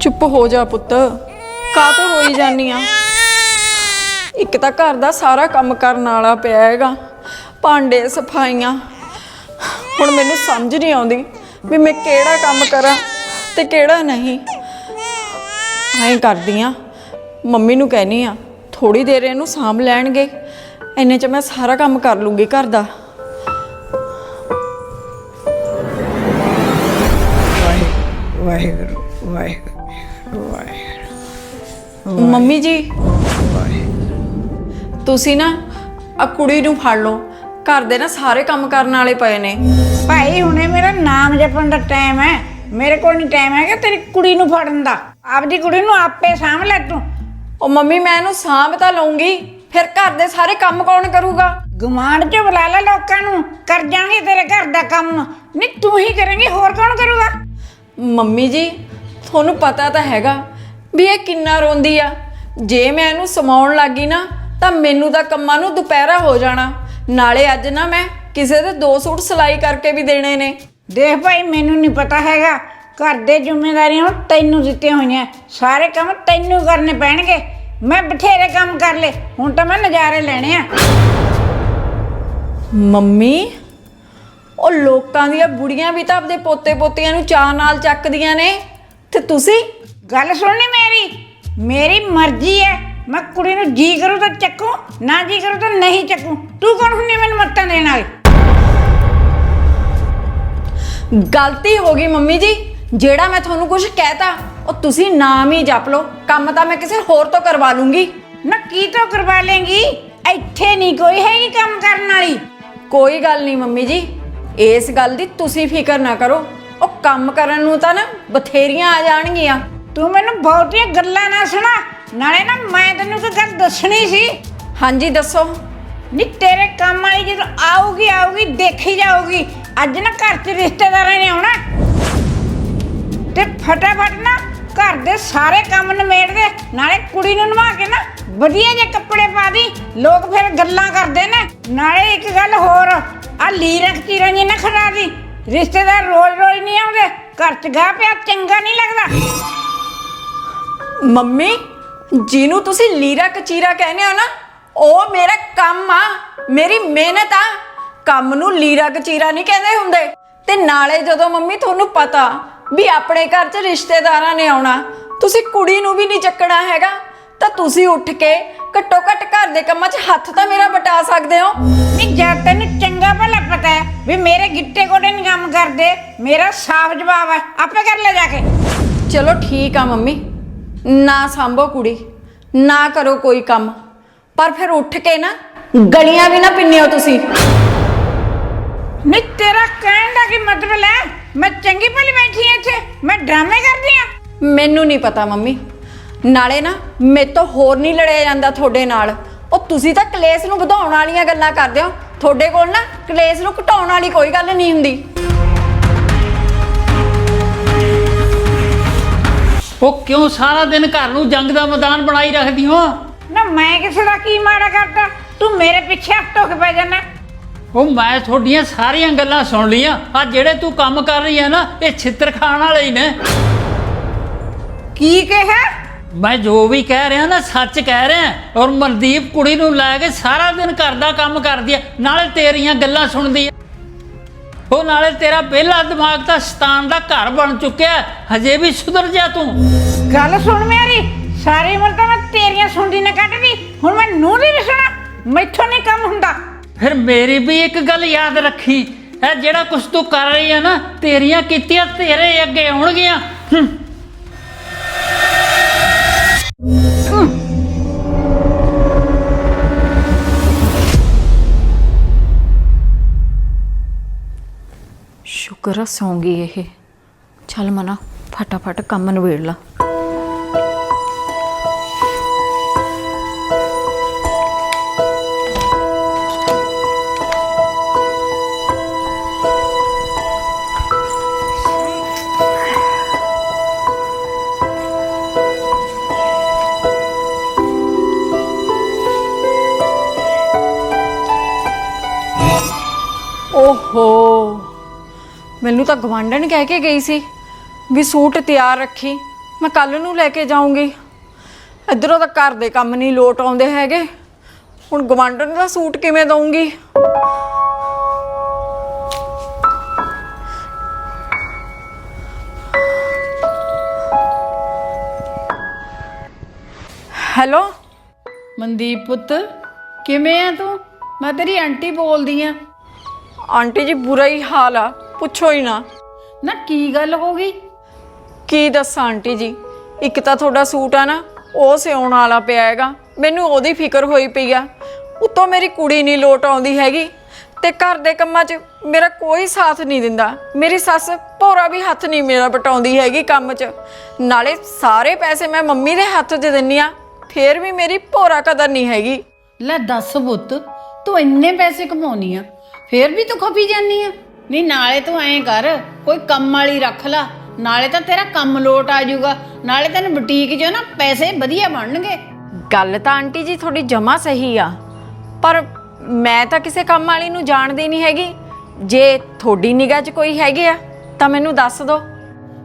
ਚੁੱਪ ਹੋ ਜਾ ਪੁੱਤ। ਕਾਹਤੋਂ ਹੋਈ ਜਾਨੀ ਆ? ਇੱਕ ਤਾਂ ਘਰ ਦਾ ਸਾਰਾ ਕੰਮ ਕਰਨ ਵਾਲਾ ਪਿਆ ਹੈਗਾ। ਭਾਂਡੇ ਸਫਾਈਆਂ। ਹੁਣ ਮੈਨੂੰ ਸਮਝ ਨਹੀਂ ਆਉਂਦੀ ਵੀ ਮੈਂ ਕਿਹੜਾ ਕੰਮ ਕਰਾਂ ਤੇ ਕਿਹੜਾ ਨਹੀਂ। ਐਂ ਕਰਦੀ ਆ। ਮੰਮੀ ਨੂੰ ਕਹਿਨੀ ਆ ਥੋੜੀ ਦੇਰ ਇਹਨੂੰ ਸਾਂਭ ਲੈਣਗੇ। ਇੰਨੇ ਚ ਮੈਂ ਸਾਰਾ ਕੰਮ ਕਰ ਲੂੰਗੀ ਘਰ ਦਾ। ਵਾਹਿਗੁਰੂ ਵਾਹਿਗੁਰੂ ਮੰਮੀ ਜੀ। ਤੁਸੀਂ ਨਾ ਆ ਕੁੜੀ ਨੂੰ ਫੜ ਲਓ। ਘਰ ਦੇ ਨਾ ਸਾਰੇ ਕੰਮ ਕਰਨ ਵਾਲੇ ਪਏ ਨੇ। ਭਾਈ ਹੁਣੇ ਮੇਰਾ ਨਾਮ ਜਪਣ ਦਾ ਟਾਈਮ ਹੈ। ਮੇਰੇ ਕੋਲ ਨਹੀਂ ਟਾਈਮ ਹੈਗਾ ਤੇਰੀ ਕੁੜੀ ਨੂੰ ਫੜਨ ਦਾ। ਆਪਦੀ ਕੁੜੀ ਨੂੰ ਆਪੇ ਸਾਂਭ ਲੈ ਤੂੰ। ਉਹ ਮੰਮੀ ਮੈਂ ਇਹਨੂੰ ਸਾਂਭ ਤਾਂ ਲਊਂਗੀ। ਫਿਰ ਘਰ ਦੇ ਸਾਰੇ ਕੰਮ ਕੌਣ ਕਰੂਗਾ? ਗੁਆਂਢ ਚ ਬੁਲਾ ਲੈ ਲੋਕਾਂ ਨੂੰ। ਕਰ ਜਾਣਗੇ ਤੇਰੇ ਘਰ ਦਾ ਕੰਮ। ਨਹੀਂ ਤੂੰ ਹੀ ਕਰੇਂਗੀ ਹੋਰ ਕੌਣ ਕਰੂਗਾ? ਮੰਮੀ ਜੀ ਤੁਹਾਨੂੰ ਪਤਾ ਤਾਂ ਹੈਗਾ ਵੀ ਇਹ ਕਿੰਨਾ ਰੋਂਦੀ ਆ। ਜੇ ਮੈਂ ਇਹਨੂੰ ਸਮਾਉਣ ਲੱਗੀ ਨਾ ਤਾਂ ਮੈਨੂੰ ਤਾਂ ਕੰਮਾਂ ਨੂੰ ਦੁਪਹਿਰਾ ਹੋ ਜਾਣਾ। ਨਾਲੇ ਅੱਜ ਨਾ ਮੈਂ ਕਿਸੇ ਦੇ ਦੋ ਸੂਟ ਸਿਲਾਈ ਕਰਕੇ ਵੀ ਦੇਣੇ ਨੇ। ਦੇਖ ਭਾਈ ਮੈਨੂੰ ਨਹੀਂ ਪਤਾ ਹੈਗਾ। ਘਰ ਦੇ ਜ਼ਿੰਮੇਵਾਰੀਆਂ ਤੈਨੂੰ ਦਿੱਤੀਆਂ ਹੋਈਆਂ। ਸਾਰੇ ਕੰਮ ਤੈਨੂੰ ਕਰਨੇ ਪੈਣਗੇ। ਮੈਂ ਬਥੇਰੇ ਕੰਮ ਕਰ ਲੇ ਹੁਣ ਤਾਂ ਮੈਂ ਨਜ਼ਾਰੇ ਲੈਣੇ ਆ। ਮੰਮੀ ਉਹ ਲੋਕਾਂ ਦੀਆਂ ਬੁੜੀਆਂ ਵੀ ਤਾਂ ਆਪਦੇ ਪੋਤੇ ਪੋਤੀਆਂ ਨੂੰ ਚਾਹ ਨਾਲ ਚੱਕਦੀਆਂ ਨੇ। ਤੇ ਤੁਸੀਂ? ਗੱਲ ਸੁਣਨੀ ਮੇਰੀ? ਮੇਰੀ ਮਰਜ਼ੀ ਹੈ। ਮੈਂ ਕੁੜੀ ਨੂੰ ਜੀ ਕਰੂ ਤਾਂ ਚੱਕੂ ਨਾ ਜੀ ਕਰੂ ਤਾਂ ਨਹੀਂ ਚੱਕੂ। ਤੂੰ ਕੌਣ ਹੁੰਨੀ ਮੈਨੂੰ ਮੱਤਾਂ ਦੇਣ ਵਾਲੀ? ਗਲਤੀ ਹੋ ਗਈ ਮੰਮੀ ਜੀ। ਜਿਹੜਾ ਮੈਂ ਤੁਹਾਨੂੰ ਕੁਝ ਕਹਿਤਾ ਉਹ ਤੁਸੀਂ ਨਾਮ ਹੀ ਜਪ ਲਓ। ਕੰਮ ਤਾਂ ਮੈਂ ਕਿਸੇ ਹੋਰ ਤੋਂ ਕਰਵਾ ਲੂੰਗੀ। ਨਾ ਕੀ ਤੋਂ ਕਰਵਾ ਲੇਂਗੀ? ਇੱਥੇ ਨਹੀਂ ਕੋਈ ਹੈਗੀ ਕੰਮ ਕਰਨ ਵਾਲੀ। ਕੋਈ ਗੱਲ ਨਹੀਂ ਮੰਮੀ ਜੀ। ਇਸ ਗੱਲ ਦੀ ਤੁਸੀਂ ਫਿਕਰ ਨਾ ਕਰੋ। ਉਹ ਕੰਮ ਕਰਨ ਨੂੰ ਤਾਂ ਨਾ ਬਥੇਰੀਆਂ ਆ ਜਾਣਗੀਆਂ। ਤੂੰ ਮੈਨੂੰ ਬਹੁਤੀਆਂ ਗੱਲਾਂ ਨਾ ਸੁਣਾ। ਨਾਲੇ ਨਾ ਮੈਂ ਤੈਨੂੰ ਗੱਲ ਦੱਸਣੀ ਸੀ। ਹਾਂਜੀ ਦੱਸੋ। ਨੀ ਤੇਰੇ ਕੰਮ ਵਾਲੀ ਜਦੋਂ ਆਊਗੀ ਆਊਗੀ ਦੇਖੀ ਜਾਊਗੀ। ਅੱਜ ਨਾ ਘਰ 'ਚ ਰਿਸ਼ਤੇਦਾਰਾਂ ਨੇ ਆਉਣਾ। ਤੇ ਫਟਾਫਟ ਨਾ ਘਰ ਦੇ ਸਾਰੇ ਕੰਮ ਨਿਮੇੜ ਦੇ। ਨਾਲੇ ਕੁੜੀ ਨੂੰ ਨਵਾ ਕੇ ਨਾ ਵਧੀਆ ਜੇ ਕੱਪੜੇ ਪਾ ਦੀ। ਲੋਕ ਫਿਰ ਗੱਲਾਂ ਕਰਦੇ ਨੇ। ਨਾਲੇ ਇੱਕ ਗੱਲ ਹੋਰ ਆ ਲੀਰਕ ਚੀਰਾਂ ਜੀ ਨਾ ਖੜਾ ਦੀ। ਰਿਸ਼ਤੇਦਾਰ ਰੋਜ਼ ਰੋਜ਼ ਨਹੀਂ ਆਉਂਦੇ। ਘਰ 'ਚ ਗਾ ਪਿਆ, ਚੰਗਾ ਨਹੀਂ ਲੱਗਦਾ। ਮੰਮੀ, ਜਿਹਨੂੰ ਤੁਸੀਂ ਲੀਰਾ ਕਚੀਰਾ ਕਹਿੰਦੇ ਹੋ ਨਾ, ਉਹ ਮੇਰਾ ਕੰਮ ਆ, ਮੇਰੀ ਮਿਹਨਤ ਆ। ਕੰਮ ਨੂੰ ਲੀਰਾ ਕਚੀਰਾ ਨਹੀਂ ਕਹਿੰਦੇ ਹੁੰਦੇ। ਤੇ ਨਾਲੇ ਜਦੋਂ ਮੰਮੀ ਤੁਹਾਨੂੰ ਪਤਾ ਵੀ ਆਪਣੇ ਘਰ 'ਚ ਰਿਸ਼ਤੇਦਾਰਾਂ ਨੇ ਆਉਣਾ, ਤੁਸੀਂ ਕੁੜੀ ਨੂੰ ਵੀ ਨਹੀਂ ਚੱਕਣਾ ਹੈਗਾ। ਤਾਂ ਤੁਸੀਂ ਉੱਠ ਕੇ ਘੱਟੋ ਘੱਟ ਘਰ ਦੇ ਕੰਮਾਂ 'ਚ ਹੱਥ ਤਾਂ ਮੇਰਾ ਬਟਾ ਸਕਦੇ ਹੋ। ਨਹੀਂ ਜਦ ਤੈਨੂੰ ਚੰਗਾ ਭਲਾ ਪਤਾ ਹੈ ਵੀ ਮੇਰੇ ਗਿੱਟੇ ਕੋਡੇ ਨਹੀਂ ਕੰਮ ਕਰਦੇ, ਮੇਰਾ ਸਾਫ਼ ਜਵਾਬ ਹੈ। ਆਪੇ ਕਰ ਲੈ ਜਾ ਕੇ। ਚਲੋ ਠੀਕ ਆ ਮੰਮੀ। ਨਾ ਸੰਭੋ ਕੁੜੀ, ਨਾ ਕਰੋ ਕੋਈ ਕੰਮ। ਪਰ ਫਿਰ ਉੱਠ ਕੇ ਨਾ ਗਲੀਆਂ ਵੀ ਨਾ ਪਿੰਨਿਓ ਤੁਸੀਂ। ਨਹੀਂ, ਤੇਰਾ ਕਹਿਣ ਦਾ ਕੀ ਮਤਲਬ ਹੈ? ਮੈਂ ਚੰਗੀ ਭਲੀ ਬੈਠੀ ਹਾਂ ਇੱਥੇ, ਮੈਂ ਡਰਾਮੇ ਕਰਦੀ ਆ ਮੈਨੂੰ ਨਹੀਂ ਪਤਾ ਮੰਮੀ। ਨਾਲੇ ਨਾ ਮੇਰੇ ਤੋਂ ਹੋਰ ਨਹੀਂ ਲੜਿਆ ਜਾਂਦਾ ਤੁਹਾਡੇ ਨਾਲ। ਉਹ ਤੁਸੀਂ ਤਾਂ ਕਲੇਸ਼ ਨੂੰ ਵਧਾਉਣ ਵਾਲੀਆਂ ਗੱਲਾਂ ਕਰਦੇ ਹੋ। ਤੁਹਾਡੇ ਕੋਲ ਨਾ ਕਲੇਸ਼ ਨੂੰ ਘਟਾਉਣ ਵਾਲੀ ਕੋਈ ਗੱਲ ਨਹੀਂ ਹੁੰਦੀ। ਉਹ ਕਿਉਂ ਸਾਰਾ ਦਿਨ ਘਰ ਨੂੰ ਜੰਗ ਦਾ ਮੈਦਾਨ ਬਣਾਈ ਰੱਖਦੀ ਹੋ? ਨਾ ਮੈਂ ਕਿਸੇ ਦਾ ਕੀ ਮਾੜਾ ਕਰਤਾ ਤੂੰ ਮੇਰੇ ਪਿੱਛੇ ਟੁੱਕ ਪੈ ਜਾਣਾ ਉਹ ਮੈਂ ਤੁਹਾਡੀਆਂ ਸਾਰੀਆਂ ਗੱਲਾਂ ਸੁਣ ਲਈਆਂ। ਆ ਜਿਹੜੇ ਤੂੰ ਕੰਮ ਕਰ ਰਹੀ ਹੈ ਨਾ ਇਹ ਛਿੱਤਰ ਖਾਣ ਵਾਲੇ ਹੀ ਨੇ। ਕੀ ਕਿਹਾ? ਮੈਂ ਜੋ ਵੀ ਕਹਿ ਰਿਹਾ ਨਾ ਸੱਚ ਕਹਿ ਰਿਹਾ। ਔਰ ਮਨਦੀਪ ਕੁੜੀ ਨੂੰ ਲੈ ਕੇ ਸਾਰਾ ਦਿਨ ਘਰ ਦਾ ਕੰਮ ਕਰਦੀ ਹੈ ਨਾਲੇ ਤੇਰੀਆਂ ਗੱਲਾਂ ਸੁਣਦੀ ਹੈ ਉਹ ਨਾਲੇ ਤੇਰਾ ਪਹਿਲਾ ਦਿਮਾਗ ਤਾਂ ਸ਼ਤਾਨ ਦਾ ਘਰ ਬਣ ਚੁੱਕਿਆ ਹੈ। ਹਜੇ ਵੀ ਸੁਧਰ ਜਾ ਤੂੰ। ਗੱਲ ਸੁਣ ਮੇਰੀ ਸਾਰੀ ਉਮਰ ਤਾਂ ਮੈਂ ਤੇਰੀਆਂ ਸੁਣਦੀ ਨਾ ਕੱਢਦੀ। ਹੁਣ ਮੈਂ ਨੂੰਹ ਦੀ ਵੀ ਸੁਣਾ ਮੈਥੋਂ ਨਹੀਂ ਕੰਮ ਹੁੰਦਾ। ਫਿਰ ਮੇਰੀ ਵੀ ਇੱਕ ਗੱਲ ਯਾਦ ਰੱਖੀ। ਇਹ ਜਿਹੜਾ ਕੁਛ ਤੂੰ ਕਰ ਰਹੀ ਹੈ ਨਾ ਤੇਰੀਆਂ ਕੀਤੀਆਂ ਤੇਰੇ ਅੱਗੇ ਆਉਣਗੀਆਂ। ਹੂੰ। ਸ਼ੁਕਰ ਆ ਸੌਂਗੀ ਇਹ ਚੱਲ ਮਨਾ ਫਟਾਫਟ ਕੰਮ ਨਵੇੜ ਲਾ ਓਹੋ ਮੈਨੂੰ ਤਾਂ ਗਵਾਂਢਣ ਕਹਿ ਕੇ ਗਈ ਸੀ ਵੀ ਸੂਟ ਤਿਆਰ ਰੱਖੀ ਮੈਂ ਕੱਲ ਨੂੰ ਲੈ ਕੇ ਜਾਊਂਗੀ। ਇੱਧਰੋਂ ਤਾਂ ਘਰ ਦੇ ਕੰਮ ਨਹੀਂ ਲੋਟ ਆਉਂਦੇ ਹੈਗੇ। ਹੁਣ ਗਵਾਂਢਣ ਦਾ ਸੂਟ ਕਿਵੇਂ ਦਊਂਗੀ? ਹੈਲੋ? ਮਨਦੀਪ ਪੁੱਤ ਕਿਵੇਂ ਆ ਤੂੰ? ਮੈਂ ਤੇਰੀ ਆਂਟੀ ਬੋਲਦੀ ਆ। ਆਂਟੀ ਜੀ ਬੁਰਾ ਹੀ ਹਾਲ ਆ। ਪੁੱਛੋ ਹੀ ਨਾ। ਨਾ ਕੀ ਗੱਲ ਹੋ ਗਈ? ਕੀ ਦੱਸਾਂ ਆਂਟੀ ਜੀ? ਇੱਕ ਤਾਂ ਤੁਹਾਡਾ ਸੂਟ ਆ ਨਾ ਉਹ ਸਿਉਣ ਵਾਲਾ ਪਿਆ ਹੈਗਾ। ਮੈਨੂੰ ਉਹਦੀ ਫਿਕਰ ਹੋਈ ਪਈ ਆ। ਉੱਤੋਂ ਮੇਰੀ ਕੁੜੀ ਨਹੀਂ ਲੋਟ ਆਉਂਦੀ ਹੈਗੀ। ਤੇ ਘਰ ਦੇ ਕੰਮਾਂ 'ਚ ਮੇਰਾ ਕੋਈ ਸਾਥ ਨਹੀਂ ਦਿੰਦਾ। ਮੇਰੀ ਸੱਸ ਭੋਰਾ ਵੀ ਹੱਥ ਨਹੀਂ ਮੇਰਾ ਬਟਾਉਂਦੀ ਹੈਗੀ ਕੰਮ 'ਚ। ਨਾਲੇ ਸਾਰੇ ਪੈਸੇ ਮੈਂ ਮੰਮੀ ਦੇ ਹੱਥ 'ਚ ਦਿੰਨੀ ਆ। ਫੇਰ ਵੀ ਮੇਰੀ ਭੋਰਾ ਕਦਰ ਨਹੀਂ ਹੈਗੀ। ਲੈ ਦੱਸ ਪੁੱਤ ਤੂੰ ਇੰਨੇ ਪੈਸੇ ਕਮਾਉਣੀ ਆ ਫੇਰ ਵੀ ਤੂੰ ਖਪੀ ਜਾਨੀ ਆ। ਨਹੀਂ ਨਾਲੇ ਤੂੰ ਐਂ ਕਰ ਕੋਈ ਕੰਮ ਵਾਲੀ ਰੱਖ ਲਾ। ਨਾਲੇ ਤਾਂ ਤੇਰਾ ਕੰਮ ਲੋਟ ਆ ਜਾਊਗਾ। ਨਾਲੇ ਤੈਨੂੰ ਬੁਟੀਕ 'ਚੋਂ ਨਾ ਪੈਸੇ ਵਧੀਆ ਬਣਨਗੇ। ਗੱਲ ਤਾਂ ਆਂਟੀ ਜੀ ਤੁਹਾਡੀ ਜਮਾ ਸਹੀ ਆ। ਪਰ ਮੈਂ ਤਾਂ ਕਿਸੇ ਕੰਮ ਵਾਲੀ ਨੂੰ ਜਾਣਦੀ ਨਹੀਂ ਹੈਗੀ। ਜੇ ਤੁਹਾਡੀ ਨਿਗਾਹ 'ਚ ਕੋਈ ਹੈਗੇ ਆ ਤਾਂ ਮੈਨੂੰ ਦੱਸ ਦਿਓ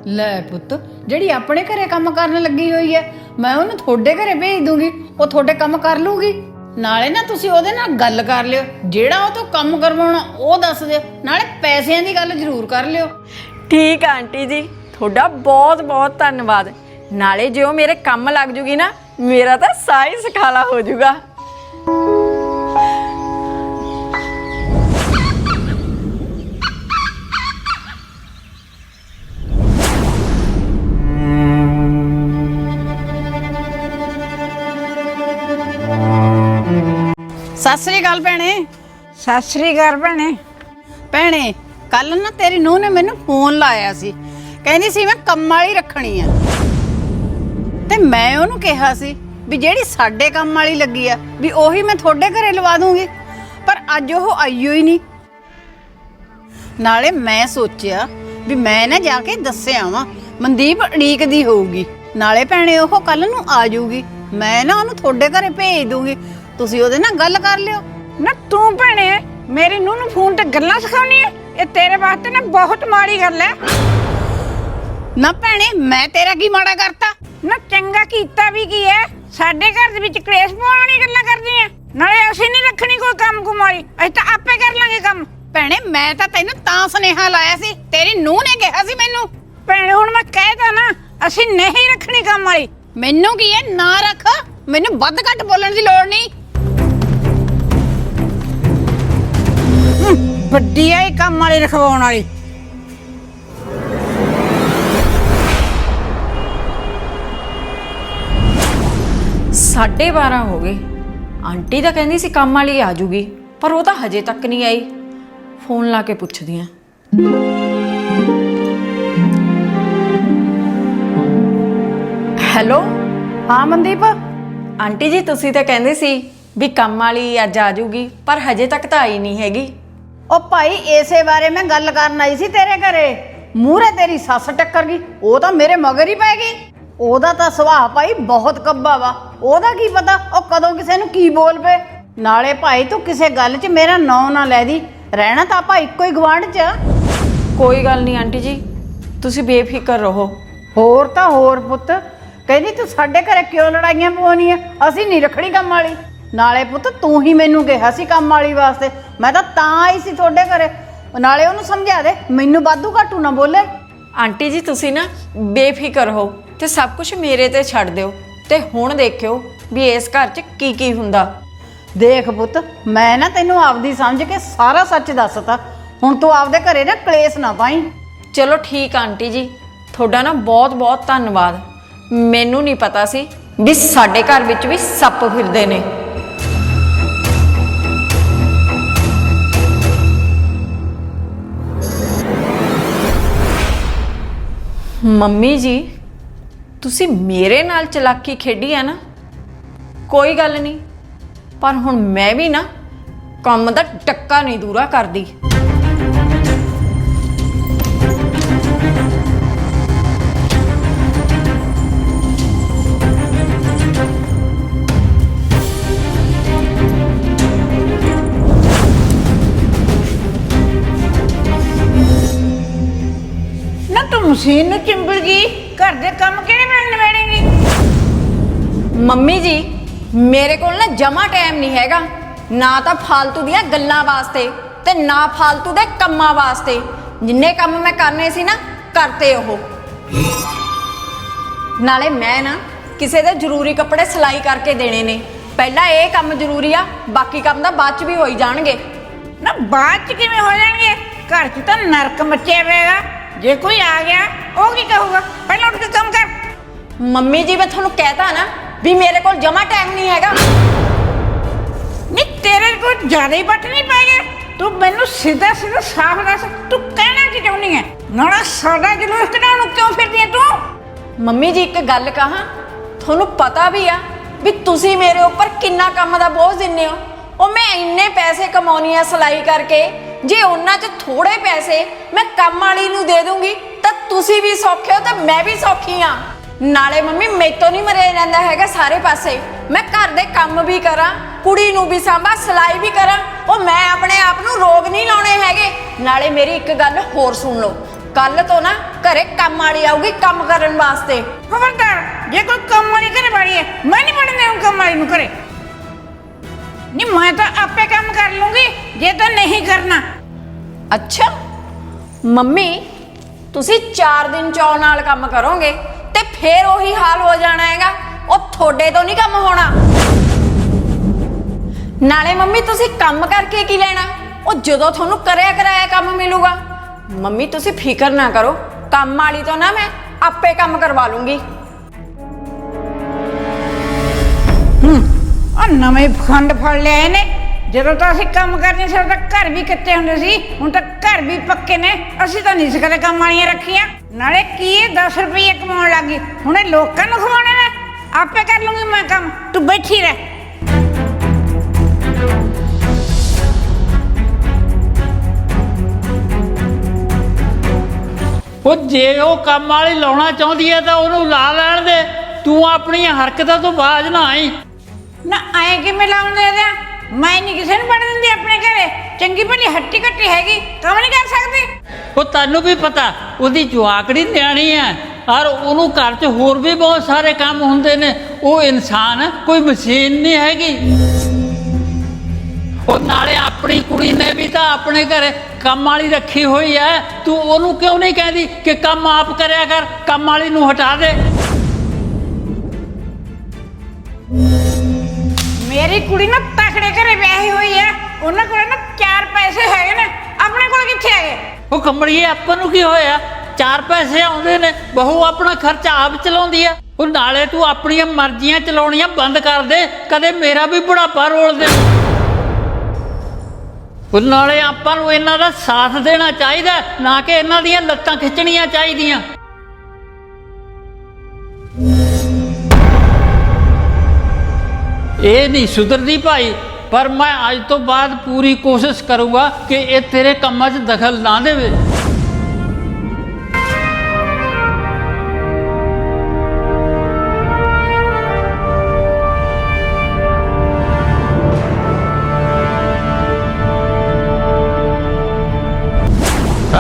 ਲੈ ਪੁੱਤ ਜਿਹੜੀ ਆਪਣੇ ਘਰੇ ਕੰਮ ਕਰਨ ਲੱਗੀ ਹੋਈ ਐ ਮੈਂ ਉਹਨੂੰ ਤੁਹਾਡੇ ਘਰੇ ਭੇਜ ਦੂੰਗੀ। ਉਹ ਤੁਹਾਡੇ ਕੰਮ ਕਰ ਲੂਗੀ ਨਾਲੇ ਨਾ ਤੁਸੀਂ ਉਹਦੇ ਨਾਲ ਗੱਲ ਕਰ ਲਿਓ। ਜਿਹੜਾ ਉਹ ਤੋਂ ਕੰਮ ਕਰਵਾਉਣਾ, ਉਹ ਦੱਸ ਦਿਓ। ਨਾਲੇ ਪੈਸਿਆਂ ਦੀ ਗੱਲ ਜ਼ਰੂਰ ਕਰ ਲਿਓ। ਠੀਕ ਆ ਆਂਟੀ ਜੀ, ਤੁਹਾਡਾ ਬਹੁਤ ਬਹੁਤ ਧੰਨਵਾਦ। ਨਾਲੇ ਜੇ ਉਹ ਮੇਰੇ ਕੰਮ ਲੱਗ ਜੂਗੀ ਨਾ, ਮੇਰਾ ਤਾਂ ਸਾਈ ਸਖਾਲਾ ਹੋ ਜਾਊਗਾ ਸਤਿ ਸ੍ਰੀ ਅਕਾਲ ਭੈਣੇ। ਸਤਿ ਸ੍ਰੀ ਅਕਾਲ ਭੈਣੇ। ਭੈਣੇ ਕੱਲ ਨਾ ਤੇਰੀ ਨੂੰਹ ਨੇ ਮੈਨੂੰ ਫੋਨ ਲਾਇਆ ਸੀ। ਕਹਿੰਦੀ ਸੀ ਮੈਂ ਕੰਮ ਵਾਲੀ ਰੱਖਣੀ ਆ। ਤੇ ਮੈਂ ਉਹਨੂੰ ਕਿਹਾ ਸੀ ਵੀ ਜਿਹੜੀ ਸਾਡੇ ਕੰਮ ਵਾਲੀ ਲੱਗੀ ਆ ਵੀ ਉਹੀ ਮੈਂ ਤੁਹਾਡੇ ਘਰੇ ਲਵਾ ਦੂੰਗੀ। ਪਰ ਅੱਜ ਉਹ ਆਈਓ ਹੀ ਨਹੀਂ। ਨਾਲੇ ਮੈਂ ਸੋਚਿਆ ਵੀ ਮੈਂ ਨਾ ਜਾ ਕੇ ਦੱਸਿਆ ਵਾਂ ਮਨਦੀਪ ਅੜੀਕ ਦੀ ਹੋਊਗੀ। ਨਾਲੇ ਭੈਣੇ ਉਹ ਕੱਲ ਨੂੰ ਆ ਜਾਊਗੀ। ਮੈਂ ਨਾ ਉਹਨੂੰ ਤੁਹਾਡੇ ਘਰੇ ਭੇਜ ਦੂੰਗੀ। ਤੁਸੀਂ ਉਹਦੇ ਨਾਲ ਗੱਲ ਕਰ ਲਿਓ। ਨਾ ਤੂੰ ਭੈਣੇ ਮੇਰੀ ਨੂੰਹ ਨੂੰ ਫੋਨ ਤੇ ਗੱਲਾਂ ਸਿਖਾਉਣੀ ਐ? ਇਹ ਤੇਰੇ ਵਾਸਤੇ ਨਾ ਬਹੁਤ ਮਾੜੀ ਗੱਲ ਐ। ਨਾ ਭੈਣੇ ਮੈਂ ਤੇਰਾ ਕੀ ਮਾੜਾ ਕਰਤਾ? ਨਾ ਚੰਗਾ ਕੀਤਾ ਵੀ ਕੀ ਐ? ਸਾਡੇ ਘਰ ਦੇ ਵਿੱਚ ਕਲੇਸ਼ ਪਾਉਣ ਵਾਲੀ ਗੱਲਾਂ ਕਰਦੀ ਐ। ਨਾਲੇ ਅਸੀਂ ਨਹੀਂ ਰੱਖਣੀ ਕੋਈ ਕੰਮ ਕੁਮਾਰੀ ਅਸੀਂ ਤਾਂ ਆਪੇ ਕਰ ਲਾਂਗੇ ਕੰਮ। ਭੈਣੇ ਮੈਂ ਤਾਂ ਤੈਨੂੰ ਤਾਂ ਸੁਨੇਹਾ ਲਾਇਆ ਸੀ। ਤੇਰੀ ਨੂੰਹ ਨੇ ਕਿਹਾ ਸੀ ਮੈਨੂੰ। ਭੈਣੇ ਹੁਣ ਮੈਂ ਕਹਿਤਾ ਨਾ ਅਸੀਂ ਨਹੀਂ ਰੱਖਣੀ ਕੰਮ ਵਾਲੀ। ਮੈਨੂੰ ਕੀ ਹੈ ਨਾ ਰੱਖ। ਮੈਨੂੰ ਵੱਧ ਘੱਟ ਬੋਲਣ ਦੀ ਲੋੜ ਨਹੀਂ। ਵੱਡੀ ਐ ਇਹ ਕੰਮ ਵਾਲੀ ਰਖਵਾਉਣ ਵਾਲੀ। ਸਾਢੇ 12 ਹੋ ਗਏ। ਆਂਟੀ ਤਾਂ ਕਹਿੰਦੀ ਸੀ ਕੰਮ ਵਾਲੀ ਆ ਜੂਗੀ ਪਰ ਉਹ ਤਾਂ ਹਜੇ ਤੱਕ ਨਹੀਂ ਆਈ। ਫੋਨ ਲਾ ਕੇ ਪੁੱਛਦੀ ਆ। ਹੈਲੋ? ਹਾਂ ਮਨਦੀਪ? ਆਂਟੀ ਜੀ ਤੁਸੀਂ ਤਾਂ ਕਹਿੰਦੇ ਸੀ ਵੀ ਕੰਮ ਵਾਲੀ ਅੱਜ ਆ ਜੂਗੀ ਪਰ ਹਜੇ ਤੱਕ ਤਾਂ ਆਈ ਨਹੀਂ ਹੈਗੀ। ਉਹ ਭਾਈ ਇਸੇ ਬਾਰੇ ਮੈਂ ਗੱਲ ਕਰਨ ਆਈ ਸੀ ਤੇਰੇ ਘਰੇ। ਮੂਹਰੇ ਤੇਰੀ ਸੱਸ ਟੱਕਰ ਗਈ। ਉਹ ਤਾਂ ਮੇਰੇ ਮਗਰ ਹੀ ਪੈ ਗਈ। ਉਹਦਾ ਤਾਂ ਸੁਭਾਅ ਭਾਈ ਬਹੁਤ ਕੱਬਾ ਵਾ। ਉਹਦਾ ਕੀ ਪਤਾ ਉਹ ਕਦੋਂ ਕਿਸੇ ਨੂੰ ਕੀ ਬੋਲ ਪਏ। ਨਾਲੇ ਭਾਈ ਤੂੰ ਕਿਸੇ ਗੱਲ 'ਚ ਮੇਰਾ ਨਾਂ ਨਾ ਲੈ ਦੀ। ਰਹਿਣਾ ਤਾਂ ਆਪਾਂ ਇੱਕੋ ਹੀ ਗਵਾਂਢ 'ਚ। ਆ। ਕੋਈ ਗੱਲ ਨਹੀਂ ਆਂਟੀ ਜੀ। ਤੁਸੀਂ ਬੇਫਿਕਰ ਰਹੋ। ਹੋਰ ਤਾਂ ਹੋਰ ਪੁੱਤ। ਕਹਿੰਦੀ ਤੂੰ ਸਾਡੇ ਘਰੇ ਕਿਉਂ ਲੜਾਈਆਂ ਪਵਾਉਣੀਆਂ? ਅਸੀਂ ਨਹੀਂ ਰੱਖਣੀ ਕੰਮ ਵਾਲੀ। ਨਾਲੇ ਪੁੱਤ ਤੂੰ ਹੀ ਮੈਨੂੰ ਕਿਹਾ ਸੀ ਕੰਮ ਵਾਲੀ ਵਾਸਤੇ। ਮੈਂ ਤਾਂ ਤਾਂ ਆਈ ਸੀ ਤੁਹਾਡੇ ਘਰੇ। ਨਾਲੇ ਉਹਨੂੰ ਸਮਝਾ ਦੇ ਮੈਨੂੰ ਵਾਧੂ ਘਾਟੂ ਨਾ ਬੋਲੇ। ਆਂਟੀ ਜੀ ਤੁਸੀਂ ਨਾ ਬੇਫਿਕਰ ਹੋ ਤੇ ਸਭ ਕੁਝ ਮੇਰੇ ਤੇ ਛੱਡ ਦਿਓ ਤੇ ਹੁਣ ਦੇਖਿਓ ਵੀ ਇਸ ਘਰ 'ਚ ਕੀ ਕੀ ਹੁੰਦਾ। ਦੇਖ ਪੁੱਤ ਮੈਂ ਨਾ ਤੈਨੂੰ ਆਪਦੀ ਸਮਝ ਕੇ ਸਾਰਾ ਸੱਚ ਦੱਸਤਾ। ਹੁਣ ਤੂੰ ਆਪਦੇ ਘਰੇ ਨਾ ਕਲੇਸ਼ ਨਾ ਪਾਈ। ਚਲੋ ਠੀਕ ਆ ਆਂਟੀ ਜੀ ਤੁਹਾਡਾ ਨਾ ਬਹੁਤ ਬਹੁਤ ਧੰਨਵਾਦ। ਮੈਨੂੰ ਨਹੀਂ ਪਤਾ ਸੀ ਵੀ ਸਾਡੇ ਘਰ ਵਿੱਚ ਵੀ ਸੱਪ ਫਿਰਦੇ ਨੇ। ਮੰਮੀ ਜੀ, ਤੁਸੀਂ ਮੇਰੇ ਨਾਲ ਚਲਾਕੀ ਖੇਡੀ ਆ ਨਾ? ਕੋਈ ਗੱਲ ਨਹੀਂ। ਪਰ ਹੁਣ ਮੈਂ ਵੀ ਨਾ ਕੰਮ ਦਾ ਟੱਕਾ ਨਹੀਂ ਦੂਰਾ ਕਰਦੀ। ਨਾ ਤੂੰ ਮਸ਼ੀਨ ਨੂੰ ਚਿੰਬੜ ਗਈ? ਘਰ ਦੇ ਕੰਮ ਕਿਹੜੇ ਵੇਲੇ ਨਿਬੇੜੇਂਗੀ? ਮੰਮੀ ਜੀ ਮੇਰੇ ਕੋਲ ਨਾ ਜਮਾ ਟਾਈਮ ਨਹੀਂ ਹੈਗਾ। ਨਾ ਤਾਂ ਫਾਲਤੂ ਦੀਆਂ ਗੱਲਾਂ ਵਾਸਤੇ ਤੇ ਨਾ ਫਾਲਤੂ ਦੇ ਕੰਮਾਂ ਵਾਸਤੇ। ਜਿੰਨੇ ਕੰਮ ਮੈਂ ਕਰਨੇ ਸੀ ਨਾ ਕਰਤੇ ਉਹ। ਨਾਲੇ ਮੈਂ ਨਾ ਕਿਸੇ ਦੇ ਜ਼ਰੂਰੀ ਕੱਪੜੇ ਸਿਲਾਈ ਕਰਕੇ ਦੇਣੇ ਨੇ। ਪਹਿਲਾਂ ਇਹ ਕੰਮ ਜ਼ਰੂਰੀ ਆ ਬਾਕੀ ਕੰਮ ਤਾਂ ਬਾਅਦ ਚ ਵੀ ਹੋਈ ਜਾਣਗੇ। ਨਾ ਬਾਅਦ ਚ ਕਿਵੇਂ ਹੋ ਜਾਣਗੇ? ਘਰ 'ਚ ਤਾਂ ਨਰਕ ਮੱਚਿਆ ਪਏਗਾ ਜੇ ਕੋਈ ਆ ਗਿਆ ਉਹ ਕੀ ਕਹੂਗਾ? ਪਹਿਲਾਂ ਉੱਠ ਕੇ ਕੰਮ ਕਰ। ਮੰਮੀ ਜੀ ਮੈਂ ਤੁਹਾਨੂੰ ਕਹਿਤਾ ਨਾ ਵੀ ਮੇਰੇ ਕੋਲ ਜਮਾ ਟਾਈਮ ਨਹੀਂ ਹੈਗਾ। ਨਹੀਂ ਤੇਰੇ ਕੋਲ ਜ਼ਿਆਦਾ ਹੀ ਬੱਟ ਨਹੀਂ ਪੈ ਗਿਆ। ਤੂੰ ਮੈਨੂੰ ਸਿੱਧਾ ਸਿੱਧਾ ਸਾਫ਼ ਦੱਸ ਤੂੰ ਕਹਿਣਾ ਕੀ ਚਾਹੁੰਦੀ ਹੈ ਨਾਲੇ ਸਾਡਾ ਜਲੂਸ ਕਢਾਉਣ ਨੂੰ ਕਿਉਂ ਫਿਰਦੀ ਹੈ ਤੂੰ? ਮੰਮੀ ਜੀ ਇੱਕ ਗੱਲ ਕਹਾਂ ਤੁਹਾਨੂੰ ਪਤਾ ਵੀ ਆ ਵੀ ਤੁਸੀਂ ਮੇਰੇ ਉੱਪਰ ਕਿੰਨਾ ਕੰਮ ਦਾ ਬੋਝ ਦਿੰਦੇ ਹੋ। ਉਹ ਮੈਂ ਇੰਨੇ ਪੈਸੇ ਕਮਾਉਣੀ ਆ ਸਿਲਾਈ ਕਰਕੇ ਜੇ ਉਹਨਾਂ 'ਚ ਥੋੜੇ ਪੈਸੇ ਮੈਂ ਕੰਮ ਵਾਲੀ ਨੂੰ ਦੇ ਦੂੰਗੀ, ਤਾਂ ਤੁਸੀਂ ਵੀ ਸੌਖੇ ਹੋ ਤਾਂ ਮੈਂ ਵੀ ਸੌਖੀ ਆ ਨਾਲੇ ਮੰਮੀ ਮੇਤੋਂ ਨਹੀਂ ਮਰਿਆ ਜਾਂਦਾ ਹੈਗਾ ਸਾਰੇ ਪਾਸੇ। ਮੈਂ ਘਰ ਦੇ ਕੰਮ ਵੀ ਕਰਾਂ, ਕੁੜੀ ਨੂੰ ਵੀ ਸੰਭਾ, ਸਿਲਾਈ ਵੀ ਕਰਾਂ। ਉਹ ਮੈਂ ਆਪਣੇ ਆਪ ਨੂੰ ਰੋਗ ਨਹੀਂ ਲਾਉਣੇ ਹੈਗੇ। ਨਾਲੇ ਮੇਰੀ ਇੱਕ ਗੱਲ ਹੋਰ ਸੁਣ ਲਓ। ਕੱਲ ਤੋਂ ਨਾ ਘਰੇ ਕੰਮ ਵਾਲੀ ਆਊਗੀ ਕੰਮ ਕਰਨ ਵਾਸਤੇ। ਖਬਰਦਾਰ, ਜੇ ਕੋਈ ਕੰਮ ਵਾਲੀ ਘਰੇ ਵਾਲੀ ਹੈ, ਮੈਂ ਨਹੀਂ ਪੜਨੇ ਉਹ ਕੰਮ ਵਾਲੀ ਨੂੰ ਘਰੇ। ਨਹੀਂ, ਮੈਂ ਤਾਂ ਆਪੇ ਕੰਮ ਕਰ ਲੂੰਗੀ, ਜੇ ਤਾਂ ਨਹੀਂ ਕਰਨਾ। ਅੱਛਾ। ਮੰਮੀ, ਤੁਸੀਂ 4 ਦਿਨ ਚੌ ਨਾਲ ਕੰਮ ਕਰੋਗੇ ਤੇ ਫੇਰ ਉਹੀ ਹਾਲ ਹੋ ਜਾਣਾ ਹੈਗਾ। ਉਹ ਤੁਹਾਡੇ ਤੋਂ ਨਹੀਂ ਕੰਮ ਹੋਣਾ। ਨਾਲੇ ਮੰਮੀ, ਤੁਸੀਂ ਕੰਮ ਕਰਕੇ ਕੀ ਲੈਣਾ? ਉਹ ਜਦੋਂ ਤੁਹਾਨੂੰ ਕਰਿਆ ਕਰਾਇਆ ਕੰਮ ਮਿਲੂਗਾ। ਮੰਮੀ, ਤੁਸੀਂ ਫਿਕਰ ਨਾ ਕਰੋ। ਕੰਮ ਵਾਲੀ ਤੋਂ ਨਾ ਮੈਂ ਆਪੇ ਕੰਮ ਕਰਵਾ ਲੂੰਗੀ। ਆ ਨਵੇਂ ਖੰਡ ਫੜ ਲਿਆਏ ਨੇ। ਜਦੋਂ ਤਾਂ ਅਸੀਂ ਕੰਮ ਕਰਦੇ ਸੀ ਉਦੋਂ ਤਾਂ ਘਰ ਵੀ ਕੱਚੇ ਹੁੰਦੇ ਸੀ ਹੁਣ ਤਾਂ ਘਰ ਵੀ ਪੱਕੇ ਨੇ। ਅਸੀਂ ਤਾਂ ਨਹੀਂ ਸਕਦੇ ਕੰਮ ਵਾਲੀਆਂ ਰੱਖੀਆਂ। ਨਾਲੇ ਕੀ ਇਹ 10 ਰੁਪਏ ਕਮਾਉਣ ਲੱਗੀ ਹੁਣ ਲੋਕਾਂ ਨੂੰ ਖਵਾਉਣੇ ਨੇ। ਆਪੇ ਕਰ ਲੂੰਗੀ ਮੈਂ ਕੰਮ। ਤੂੰ ਬੈਠੀ ਰਹਿ। ਉਹ ਜੇ ਉਹ ਕੰਮ ਵਾਲੀ ਲਾਉਣਾ ਚਾਹੁੰਦੀ ਹੈ ਤਾਂ ਉਹਨੂੰ ਲਾ ਲੈਣ ਦੇ। ਤੂੰ ਆਪਣੀਆਂ ਹਰਕਤਾਂ ਤੋਂ ਬਾਜ ਨਾ ਆਈ। ਨਾ ਆਏ ਕਿਵੇਂ ਲਾਉਂਦੇ ਦਿਆਂ ਮੈਂ ਨਹੀਂ ਕਿਸੇ ਨੂੰ ਪੜ ਦਿੰਦੀ ਆਪਣੇ ਘਰੇ। ਚੰਗੀ ਭਲੀ ਹੱਟੀ ਕੱਟੀ ਹੈਗੀ ਕੰਮ ਨਹੀਂ ਕਰ ਸਕਦੀ। ਉਹ ਤੈਨੂੰ ਵੀ ਪਤਾ ਉਹਦੀ ਜਵਾਕੜੀ ਨਿਆਣੀ ਹੈ। ਔਰ ਉਹਨੂੰ ਘਰ 'ਚ ਹੋਰ ਵੀ ਬਹੁਤ ਸਾਰੇ ਕੰਮ ਹੁੰਦੇ ਨੇ। ਉਹ ਇਨਸਾਨ ਹੈ, ਕੋਈ ਮਸ਼ੀਨ ਨਹੀਂ ਹੈਗੀ। ਉਹ ਨਾਲੇ ਆਪਣੀ ਕੁੜੀ ਨੇ ਵੀ ਤਾਂ ਆਪਣੇ ਘਰੇ ਕੰਮ ਵਾਲੀ ਰੱਖੀ ਹੋਈ ਹੈ। ਤੂੰ ਉਹਨੂੰ ਕਿਉਂ ਨਹੀਂ ਕਹਿੰਦੀ ਕਿ ਕੰਮ ਆਪ ਕਰਿਆ ਕਰ ਕੰਮ ਵਾਲੀ ਨੂੰ ਹਟਾ ਦੇ। ਮੇਰੀ ਕੁੜੀ ਨਾ ਤਕੜੇ ਘਰੇ ਵਿਆਹੀ ਹੋਈ ਹੈ। ਉਹਨਾਂ ਕੋਲ ਨਾ ਚਾਰ ਪੈਸੇ ਹੈਗੇ ਨੇ। ਆਪਣੇ ਕੋਲ ਕਿੱਥੇ ਹੈਗੇ? ਉਹ ਕਮੜੀਏ ਆਪਾਂ ਨੂੰ ਕੀ ਹੋਇਆ? ਚਾਰ ਪੈਸੇ ਆਉਂਦੇ ਨੇ। ਬਹੂ ਆਪਣਾ ਖਰਚਾ ਆਪ ਚਲਾਉਂਦੀ ਆ। ਉਹ ਨਾਲੇ ਤੂੰ ਆਪਣੀਆਂ ਮਰਜ਼ੀਆਂ ਚਲਾਉਣੀਆਂ ਬੰਦ ਕਰ ਦੇ। ਕਦੇ ਮੇਰਾ ਵੀ ਬੁਢਾਪਾ ਰੋਲ ਦੇ। ਉਹ ਨਾਲੇ ਆਪਾਂ ਨੂੰ ਇਹਨਾਂ ਦਾ ਸਾਥ ਦੇਣਾ ਚਾਹੀਦਾ। ਨਾ ਕਿ ਇਹਨਾਂ ਦੀਆਂ ਲੱਤਾਂ ਖਿੱਚਣੀਆਂ ਚਾਹੀਦੀਆਂ। ਇਹ ਨਹੀਂ ਸੁਧਰਦੀ ਭਾਈ ਪਰ ਮੈਂ ਅੱਜ ਤੋਂ ਬਾਅਦ ਪੂਰੀ ਕੋਸ਼ਿਸ਼ ਕਰੂੰਗਾ ਕਿ ਇਹ ਤੇਰੇ ਕੰਮਾਂ 'ਚ ਦਖਲ ਨਾ ਦੇਵੇ।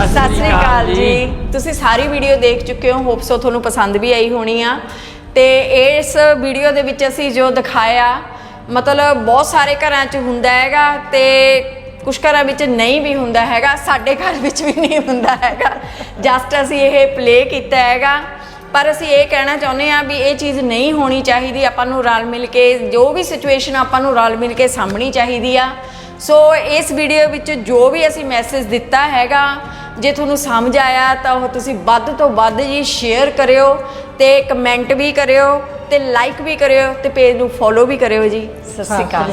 ਸਤਿ ਸ੍ਰੀ ਅਕਾਲ ਜੀ। ਤੁਸੀਂ ਸਾਰੀ ਵੀਡੀਓ ਦੇਖ ਚੁੱਕੇ ਹੋ ਹੋਪ ਸੋ ਤੁਹਾਨੂੰ ਪਸੰਦ ਵੀ ਆਈ ਹੋਣੀ ਆ। ਤੇ ਇਸ ਵੀਡੀਓ ਦੇ ਵਿੱਚ ਅਸੀਂ ਜੋ ਦਿਖਾਇਆ, ਮਤਲਬ ਬਹੁਤ ਸਾਰੇ ਘਰਾਂ 'ਚ ਹੁੰਦਾ ਹੈਗਾ ਤੇ ਕੁਝ ਘਰਾਂ ਵਿੱਚ ਨਹੀਂ ਵੀ ਹੁੰਦਾ ਹੈਗਾ, ਸਾਡੇ ਘਰ ਵਿੱਚ ਵੀ ਨਹੀਂ ਹੁੰਦਾ ਹੈਗਾ। ਜਸਟ ਅਸੀਂ ਇਹ ਪਲੇ ਕੀਤਾ ਹੈਗਾ। ਪਰ ਅਸੀਂ ਇਹ ਕਹਿਣਾ ਚਾਹੁੰਦੇ ਆ ਵੀ ਇਹ ਚੀਜ਼ ਨਹੀਂ ਹੋਣੀ ਚਾਹੀਦੀ, ਆਪਾਂ ਨੂੰ ਰਲ ਮਿਲ ਕੇ, ਜੋ ਵੀ ਸਿਚੁਏਸ਼ਨ ਆਪਾਂ ਨੂੰ ਰਲ ਮਿਲ ਕੇ ਸਾਹਮਣੀ ਚਾਹੀਦੀ ਆ। ਸੋ ਇਸ ਵੀਡੀਓ ਵਿੱਚ ਜੋ ਵੀ ਅਸੀਂ ਮੈਸੇਜ ਦਿੱਤਾ ਹੈਗਾ ਜੇ ਤੁਹਾਨੂੰ ਸਮਝ ਆਇਆ ਤਾਂ ਉਹ ਤੁਸੀਂ ਵੱਧ ਤੋਂ ਵੱਧ ਜੀ ਸ਼ੇਅਰ ਕਰਿਓ ਤੇ ਕਮੈਂਟ ਵੀ ਕਰਿਓ ਤੇ ਲਾਈਕ ਵੀ ਕਰਿਓ ਤੇ ਪੇਜ ਨੂੰ ਫੋਲੋ ਵੀ ਕਰਿਓ ਜੀ। ਸਤਿ ਸ਼੍ਰੀ ਅਕਾਲ।